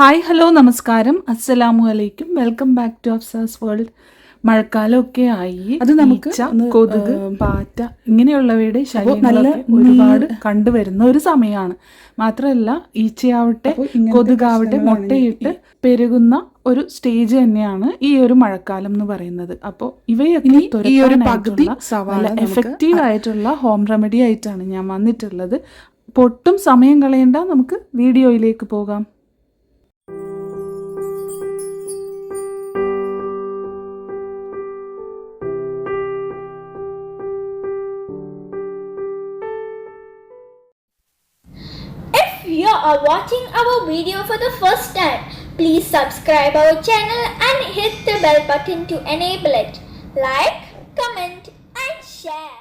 Hi hello നമസ്കാരം. അസ്സലാമു അലൈക്കും. Welcome back to Afsa's world. മഴക്കാലമൊക്കെ ആയി. അത് നമുക്ക് കൊതുക് പാറ്റ ഇങ്ങനെയുള്ളവയുടെ ശല്യങ്ങളൊക്കെ ഒരുപാട് കണ്ടുവരുന്ന ഒരു സമയമാണ്. മാത്രമല്ല ഈച്ചയാവട്ടെ കൊതുകാവട്ടെ മുട്ടയിട്ട് പെരുകുന്ന ഒരു സ്റ്റേജ് തന്നെയാണ് ഈ ഒരു മഴക്കാലം എന്ന് പറയുന്നത്. അപ്പോൾ ഇവയൊക്കെ ഈ ഒരു പകുതി എഫക്റ്റീവ് ആയിട്ടുള്ള ഹോം റെമഡി ആയിട്ടാണ് ഞാൻ വന്നിട്ടുള്ളത്. പൊട്ടും ഒട്ടും സമയം കളയണ്ട. നമുക്ക് വീഡിയോയിലേക്ക് പോകാം. Are watching our video for the first time, please subscribe our channel and hit the bell button to enable it. Like, comment and share.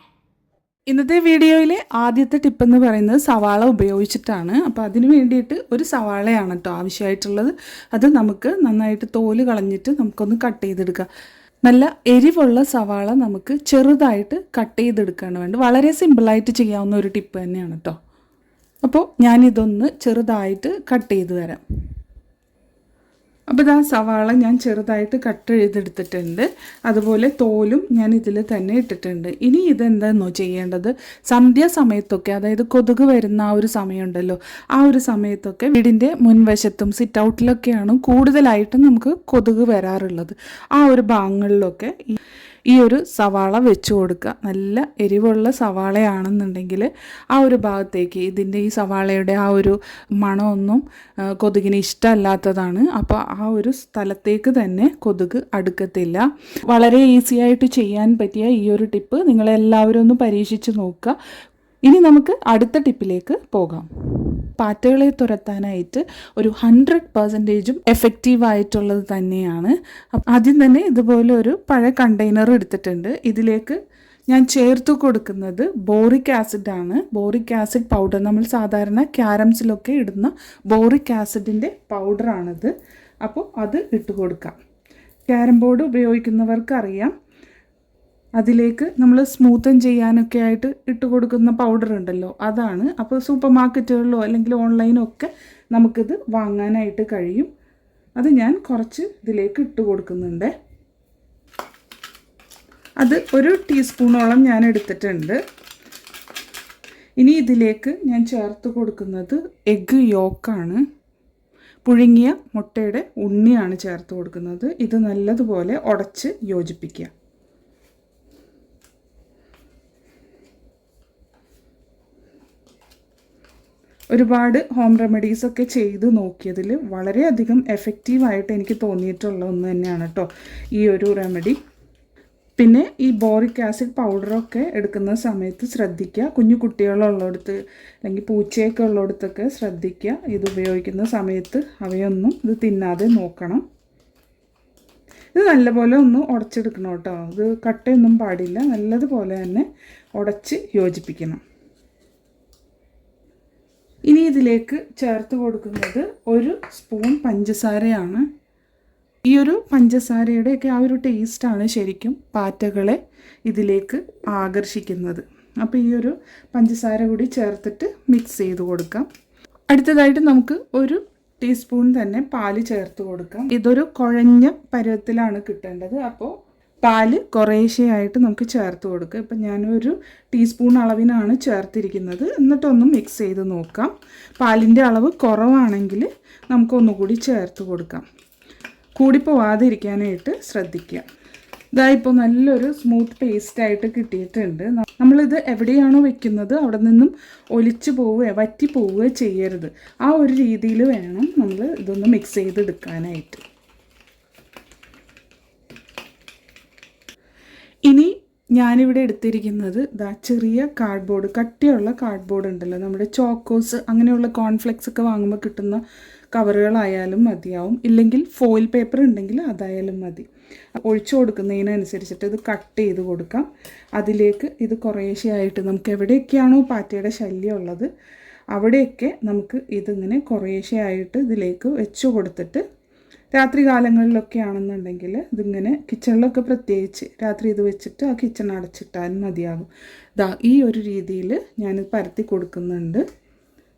ഇന്നത്തെ വീഡിയോയിലെ ആദ്യത്തെ ടിപ്പ് എന്ന് പറയുന്നത് സവാള ഉപയോഗിച്ചിട്ടാണ് അപ്പോൾ അതിന് വേണ്ടിയിട്ട് ഒരു സവാളയാണ് കേട്ടോ ആവശ്യമായിട്ടുള്ളത് അത് നമുക്ക് നന്നായിട്ട് തോൽ കളഞ്ഞിട്ട് നമുക്കൊന്ന് കട്ട് ചെയ്തെടുക്കാം നല്ല എരിവുള്ള സവാള നമുക്ക് ചെറുതായിട്ട് കട്ട് ചെയ്തെടുക്കുകയാണ് വേണ്ടത് വളരെ സിമ്പിളായിട്ട് ചെയ്യാവുന്ന ഒരു ടിപ്പ് തന്നെയാണ് കേട്ടോ അപ്പോൾ ഞാനിതൊന്ന് ചെറുതായിട്ട് കട്ട് ചെയ്ത് തരാം. അപ്പോൾ ഇതാ സവാള ഞാൻ ചെറുതായിട്ട് കട്ട് ചെയ്തെടുത്തിട്ടുണ്ട്. അതുപോലെ തോലും ഞാൻ ഇതിൽ തന്നെ ഇട്ടിട്ടുണ്ട്. ഇനി ഇതെന്താണെന്നോ ചെയ്യേണ്ടത്? സന്ധ്യാസമയത്തൊക്കെ അതായത് കൊതുക് വരുന്ന ആ ഒരു സമയമുണ്ടല്ലോ ആ ഒരു സമയത്തൊക്കെ വീടിന്റെ മുൻവശത്തും സിറ്റ് ഔട്ടിലൊക്കെയാണ് കൂടുതലായിട്ടും നമുക്ക് കൊതുക് വരാറുള്ളത്. ആ ഒരു ഭാഗങ്ങളിലൊക്കെ ഈ ഒരു സവാള വെച്ച് കൊടുക്കുക. നല്ല എരിവുള്ള സവാളയാണെന്നുണ്ടെങ്കിൽ ആ ഒരു ഭാഗത്തേക്ക് ഇതിന്റെ ഈ സവാളയുടെ ആ ഒരു മണമൊന്നും കൊതുകിന് ഇഷ്ടമല്ലാത്തതാണ്. അപ്പോൾ ആ ഒരു സ്ഥലത്തേക്ക് തന്നെ കൊതുക് അടുക്കത്തില്ല. വളരെ ഈസി ആയിട്ട് ചെയ്യാൻ പറ്റിയ ഈ ഒരു ടിപ്പ് നിങ്ങളെല്ലാവരും ഒന്ന് പരീക്ഷിച്ച് നോക്കുക. ഇനി നമുക്ക് അടുത്ത ടിപ്പിലേക്ക് പോകാം. പാറ്റകളെ തുരത്താനായിട്ട് ഒരു ഹൺഡ്രഡ് പെർസെന്റേജും എഫക്റ്റീവ് ആയിട്ടുള്ളത് തന്നെയാണ്. ആദ്യം തന്നെ ഇതുപോലെ ഒരു പഴയ കണ്ടെയ്നർ എടുത്തിട്ടുണ്ട്. ഇതിലേക്ക് ഞാൻ ചേർത്ത് കൊടുക്കുന്നത് ബോറിക് ആസിഡ് ആണ്. ബോറിക് ആസിഡ് പൗഡർ നമ്മൾ സാധാരണ ക്യാരംസിലൊക്കെ ഇടുന്ന ബോറിക് ആസിഡിന്റെ പൗഡറാണിത് അപ്പോൾ അത് ഇട്ട് കൊടുക്കാം. ക്യാരം ബോർഡ് ഉപയോഗിക്കുന്നവർക്കറിയാം. അതിലേക്ക് നമ്മൾ സ്മൂത്തൻ ചെയ്യാനൊക്കെ ആയിട്ട് ഇട്ട് കൊടുക്കുന്ന പൗഡർ ഉണ്ടല്ലോ അതാണ്. അപ്പോൾ സൂപ്പർ മാർക്കറ്റുകളിലോ അല്ലെങ്കിൽ ഓൺലൈനോ ഒക്കെ നമുക്കിത് വാങ്ങാനായിട്ട് കഴിയും. അത് ഞാൻ കുറച്ച് ഇതിലേക്ക് ഇട്ട് കൊടുക്കുന്നുണ്ട്. അത് ഒരു ടീസ്പൂണോളം ഞാൻ എടുത്തിട്ടുണ്ട്. ഇനി ഇതിലേക്ക് ഞാൻ ചേർത്ത് കൊടുക്കുന്നത് എഗ്ഗ് യോക്കാണ് പുഴുങ്ങിയ മുട്ടയുടെ ഉണ്ണിയാണ് ചേർത്ത് കൊടുക്കുന്നത്. ഇത് നല്ലതുപോലെ ഉടച്ച് യോജിപ്പിക്കുക. ഒരുപാട് ഹോം റെമഡീസ് ഒക്കെ ചെയ്ത് നോക്കിയതിൽ വളരെയധികം എഫക്റ്റീവായിട്ട് എനിക്ക് തോന്നിയിട്ടുള്ള ഒന്ന് തന്നെയാണ് കേട്ടോ ഈ ഒരു റെമഡി പിന്നെ ഈ ബോറിക് ആസിഡ് പൗഡറൊക്കെ എടുക്കുന്ന സമയത്ത് ശ്രദ്ധിക്കുക. കുഞ്ഞു കുട്ടികളുള്ളിടത്ത് അല്ലെങ്കിൽ പൂച്ചയൊക്കെ ഉള്ളിടത്തൊക്കെ ശ്രദ്ധിക്കുക. ഇത് ഉപയോഗിക്കുന്ന സമയത്ത് അവയൊന്നും ഇത് തിന്നാതെ നോക്കണം. ഇത് നല്ലപോലെ ഒന്ന് ഉടച്ചെടുക്കണം കേട്ടോ ഇത് കട്ടയൊന്നും പാടില്ല. നല്ലതുപോലെ തന്നെ ഉടച്ച് യോജിപ്പിക്കണം. ഇനി ഇതിലേക്ക് ചേർത്ത് കൊടുക്കുന്നത് ഒരു സ്പൂൺ പഞ്ചസാരയാണ്. ഈ ഒരു പഞ്ചസാരയുടെയൊക്കെ ആ ഒരു ടേസ്റ്റാണ് ശരിക്കും പാറ്റകളെ ഇതിലേക്ക് ആകർഷിക്കുന്നത്. അപ്പോൾ ഈ ഒരു പഞ്ചസാര കൂടി ചേർത്തിട്ട് മിക്സ് ചെയ്ത് കൊടുക്കാം. അടുത്തതായിട്ട് നമുക്ക് ഒരു ടീസ്പൂൺ തന്നെ പാൽ ചേർത്ത് കൊടുക്കാം. ഇതൊരു കുഴഞ്ഞ പരുവത്തിലാണ് കിട്ടേണ്ടത്. അപ്പോൾ പാൽ കുറേശ്ശെയായിട്ട് നമുക്ക് ചേർത്ത് കൊടുക്കുക ഇപ്പം ഞാനൊരു ടീസ്പൂൺ അളവിനാണ് ചേർത്തിരിക്കുന്നത്. എന്നിട്ടൊന്ന് മിക്സ് ചെയ്ത് നോക്കാം. പാലിന്റെ അളവ് കുറവാണെങ്കിൽ നമുക്കൊന്നുകൂടി ചേർത്ത് കൊടുക്കാം. കൂടിപ്പോവാതിരിക്കാനായിട്ട് ശ്രദ്ധിക്കുക. ഇതാ ഇപ്പോൾ നല്ലൊരു സ്മൂത്ത് പേസ്റ്റ് ആയിട്ട് കിട്ടിയിട്ടുണ്ട്. നമ്മളിത് എവിടെയാണോ വെക്കുന്നത് അവിടെ നിന്നും ഒലിച്ചു പോവുകയോ വറ്റി പോവുകയോ ചെയ്യരുത്. ആ ഒരു രീതിയിൽ വേണം നമ്മൾ ഇതൊന്ന് മിക്സ് ചെയ്തെടുക്കാനായിട്ട്. ഇനി ഞാനിവിടെ എടുത്തിരിക്കുന്നത് ദാ ചെറിയ കാർഡ്ബോർഡ് കട്ടിയുള്ള കാർഡ്ബോർഡ് ഉണ്ടല്ലോ. നമ്മുടെ ചോക്കോസ് അങ്ങനെയുള്ള കോൺഫ്ലെക്സ് ഒക്കെ വാങ്ങുമ്പോൾ കിട്ടുന്ന കവറുകളായാലും മതിയാവും. ഇല്ലെങ്കിൽ ഫോയിൽ പേപ്പർ ഉണ്ടെങ്കിൽ അതായാലും മതി. ഒഴിച്ചു കൊടുക്കുന്നതിനനുസരിച്ചിട്ട് ഇത് കട്ട് ചെയ്ത് കൊടുക്കാം. അതിലേക്ക് ഇത് കുറേശ്ശെയായിട്ട് നമുക്ക് എവിടെയൊക്കെയാണോ പാറ്റയുടെ ശല്യം ഉള്ളത് അവിടെയൊക്കെ നമുക്ക് ഇതിങ്ങനെ കുറേശ്ശെയായിട്ട് ഇതിലേക്ക് വെച്ചു കൊടുത്തിട്ട് രാത്രി കാലങ്ങളിലൊക്കെ ആണെന്നുണ്ടെങ്കിൽ ഇതിങ്ങനെ കിച്ചണിലൊക്കെ പ്രത്യേകിച്ച് രാത്രി ഇത് വെച്ചിട്ട് ആ കിച്ചൺ അടച്ചിട്ടാലും മതിയാകും. ദാ ഈ ഒരു രീതിയിൽ ഞാൻ പരത്തി കൊടുക്കുന്നുണ്ട്.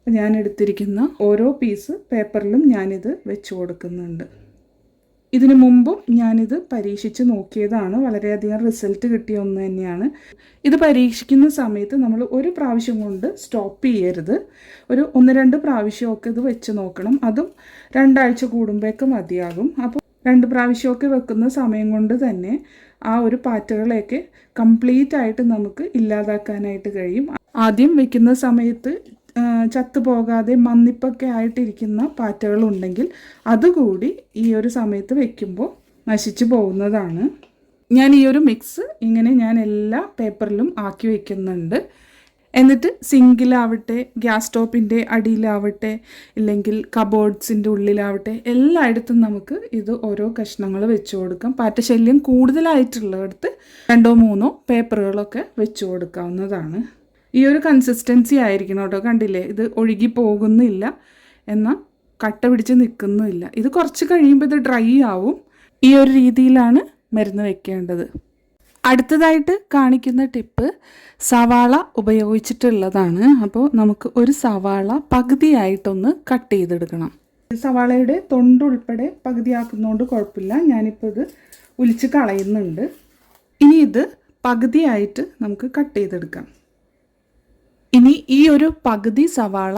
ഞാൻ എടുത്തിരിക്കുന്ന ഓരോ പീസ് പേപ്പറിലും ഞാനിത് വെച്ച് കൊടുക്കുന്നുണ്ട്. ഇതിനു മുമ്പും ഞാനിത് പരീക്ഷിച്ച് നോക്കിയതാണ്. വളരെയധികം റിസൾട്ട് കിട്ടിയ ഒന്ന് തന്നെയാണ്. ഇത് പരീക്ഷിക്കുന്ന സമയത്ത് നമ്മൾ ഒരു പ്രാവശ്യം കൊണ്ട് സ്റ്റോപ്പ് ചെയ്യരുത്. ഒരു ഒന്ന് രണ്ട് പ്രാവശ്യമൊക്കെ ഇത് വെച്ച് നോക്കണം. അതും രണ്ടാഴ്ച കൂടുമ്പോഴേക്ക് മതിയാകും. അപ്പോൾ രണ്ട് പ്രാവശ്യമൊക്കെ വെക്കുന്ന സമയം കൊണ്ട് തന്നെ ആ ഒരു പാറ്റകളെയൊക്കെ കംപ്ലീറ്റ് ആയിട്ട് നമുക്ക് ഇല്ലാതാക്കാനായിട്ട് കഴിയും. ആദ്യം വെക്കുന്ന സമയത്ത് ചത്തുപോകാതെ മന്നിപ്പൊക്കെ ആയിട്ടിരിക്കുന്ന പാറ്റകളുണ്ടെങ്കിൽ അതുകൂടി ഈ ഒരു സമയത്ത് വെക്കുമ്പോൾ നശിച്ചു പോകുന്നതാണ്. ഞാൻ ഈ ഒരു മിക്സ് ഇങ്ങനെ ഞാൻ എല്ലാ പേപ്പറിലും ആക്കി വയ്ക്കുന്നുണ്ട് എന്നിട്ട് സിങ്കിലാവട്ടെ ഗ്യാസ് സ്റ്റോപ്പിന്റെ അടിയിലാവട്ടെ ഇല്ലെങ്കിൽ കബോർഡ്സിന്റെ ഉള്ളിലാവട്ടെ എല്ലായിടത്തും നമുക്ക് ഇത് ഓരോ കഷ്ണങ്ങൾ വെച്ചു കൊടുക്കാം. പാറ്റശല്യം കൂടുതലായിട്ടുള്ളിടത്ത് രണ്ടോ മൂന്നോ പേപ്പറുകളൊക്കെ വെച്ചു കൊടുക്കാവുന്നതാണ്. ഈ ഒരു കൺസിസ്റ്റൻസി ആയിരിക്കണം കേട്ടോ കണ്ടില്ലേ? ഇത് ഒഴുകി പോകുന്നില്ല. എന്നാൽ കട്ട പിടിച്ച് നിൽക്കുന്നില്ല. ഇത് കുറച്ച് കഴിയുമ്പോൾ ഇത് ഡ്രൈ ആവും. ഈ ഒരു രീതിയിലാണ് മരുന്ന് വെക്കേണ്ടത്. അടുത്തതായിട്ട് കാണിക്കുന്ന ടിപ്പ് സവാള ഉപയോഗിച്ചിട്ടുള്ളതാണ്. അപ്പോൾ നമുക്ക് ഒരു സവാള പകുതിയായിട്ടൊന്ന് കട്ട് ചെയ്തെടുക്കണം. സവാളയുടെ തൊണ്ട് ഉൾപ്പെടെ പകുതിയാക്കുന്നതുകൊണ്ട് കുഴപ്പമില്ല. ഞാനിപ്പോൾ ഇത് ഉലിച്ച് കളയുന്നുണ്ട്. ഇനി ഇത് പകുതിയായിട്ട് നമുക്ക് കട്ട് ചെയ്തെടുക്കാം. ഇനി ഈ ഒരു പകുതി സവാള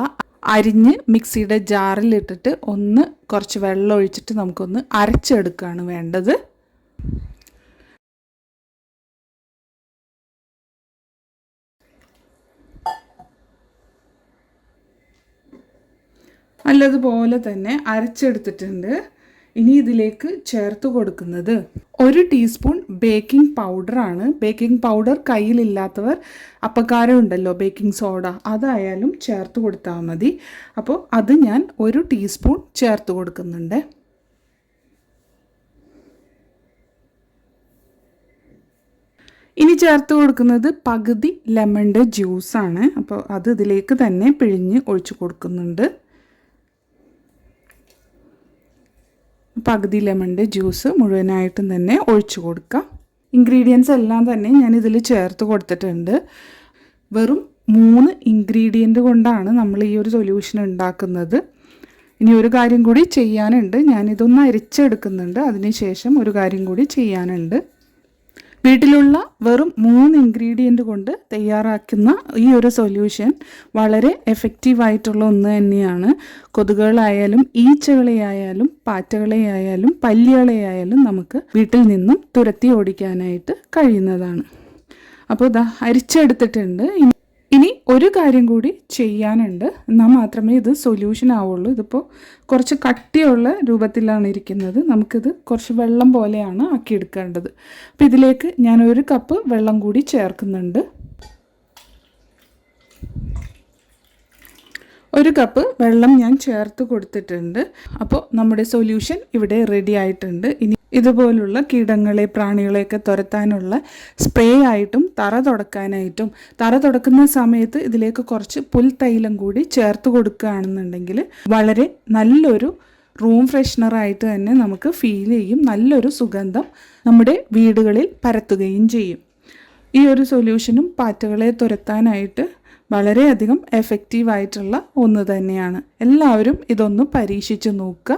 അരിഞ്ഞ് മിക്സിയുടെ ജാറിലിട്ടിട്ട് ഒന്ന് കുറച്ച് വെള്ളം ഒഴിച്ചിട്ട് നമുക്കൊന്ന് അരച്ചെടുക്കുകയാണ് വേണ്ടത്. നല്ലതുപോലെ തന്നെ അരച്ചെടുത്തിട്ടുണ്ട്. ഇനി ഇതിലേക്ക് ചേർത്ത് കൊടുക്കുന്നത് ഒരു ടീസ്പൂൺ ബേക്കിംഗ് പൗഡറാണ് ബേക്കിംഗ് പൗഡർ കയ്യിലില്ലാത്തവർ അപ്പക്കാരം ഉണ്ടല്ലോ ബേക്കിംഗ് സോഡ അതായാലും ചേർത്ത് കൊടുത്താൽ മതി. അപ്പോൾ അത് ഞാൻ ഒരു ടീസ്പൂൺ ചേർത്ത് കൊടുക്കുന്നുണ്ട്. ഇനി ചേർത്ത് കൊടുക്കുന്നത് പകുതി ലെമണിന്റെ ജ്യൂസാണ് അപ്പോൾ അത് ഇതിലേക്ക് തന്നെ പിഴിഞ്ഞ് ഒഴിച്ചു കൊടുക്കുന്നുണ്ട്. പകുതി ലെമണിന്റെ ജ്യൂസ് മുഴുവനായിട്ടും തന്നെ ഒഴിച്ചു കൊടുക്കാം ഇൻഗ്രീഡിയൻസ് എല്ലാം തന്നെ ഞാൻ ഇതിൽ ചേർത്ത് കൊടുത്തിട്ടുണ്ട്. വെറും മൂന്ന് ഇൻഗ്രീഡിയന്റ് കൊണ്ടാണ് നമ്മൾ ഈ ഒരു സൊല്യൂഷൻ ഉണ്ടാക്കുന്നത്. ഇനി ഒരു കാര്യം കൂടി ചെയ്യാനുണ്ട്. ഞാനിതൊന്ന് അരിച്ചെടുക്കുന്നുണ്ട്. അതിനുശേഷം ഒരു കാര്യം കൂടി ചെയ്യാനുണ്ട്. വീട്ടിലുള്ള വെറും മൂന്ന് ഇൻഗ്രീഡിയന്റ് കൊണ്ട് തയ്യാറാക്കുന്ന ഈ ഒരു സൊല്യൂഷൻ വളരെ എഫക്റ്റീവായിട്ടുള്ള ഒന്ന് തന്നെയാണ്. കൊതുകുകളായാലും ഈച്ചകളെയായാലും പാറ്റകളെയായാലും പല്ലികളെയായാലും നമുക്ക് വീട്ടിൽ നിന്നും തുരത്തി ഓടിക്കാനായിട്ട് കഴിയുന്നതാണ്. അപ്പോൾ ഇതാ അരിച്ചെടുത്തിട്ടുണ്ട്. ഒരു കാര്യം കൂടി ചെയ്യാനുണ്ട്. എന്നാൽ മാത്രമേ ഇത് സൊല്യൂഷൻ ആവുള്ളൂ. ഇതിപ്പോൾ കുറച്ച് കട്ടിയുള്ള രൂപത്തിലാണ് ഇരിക്കുന്നത്. നമുക്കിത് കുറച്ച് വെള്ളം പോലെയാണ് ആക്കിയെടുക്കേണ്ടത് അപ്പോൾ ഇതിലേക്ക് ഞാൻ ഒരു കപ്പ് വെള്ളം കൂടി ചേർക്കുന്നുണ്ട്. ഒരു കപ്പ് വെള്ളം ഞാൻ ചേർത്ത് കൊടുത്തിട്ടുണ്ട്. അപ്പോൾ നമ്മുടെ സൊല്യൂഷൻ ഇവിടെ റെഡി ആയിട്ടുണ്ട്. ഇനി ഇതുപോലുള്ള കീടങ്ങളെ പ്രാണികളെയൊക്കെ തുരത്താനുള്ള സ്പ്രേ ആയിട്ടും തറ തുടക്കാനായിട്ടും തറ തുടക്കുന്ന സമയത്ത് ഇതിലേക്ക് കുറച്ച് പുൽത്തൈലം കൂടി ചേർത്ത് കൊടുക്കുകയാണെന്നുണ്ടെങ്കിൽ വളരെ നല്ലൊരു റൂം ഫ്രഷ്നറായിട്ട് തന്നെ നമുക്ക് ഫീൽ ചെയ്യും. നല്ലൊരു സുഗന്ധം നമ്മുടെ വീടുകളിൽ പരത്തുകയും ചെയ്യും. ഈ ഒരു സൊല്യൂഷനും പാറ്റകളെ തുരത്താനായിട്ട് വളരെയധികം എഫക്റ്റീവായിട്ടുള്ള ഒന്ന് തന്നെയാണ്. എല്ലാവരും ഇതൊന്ന് പരീക്ഷിച്ച് നോക്കുക.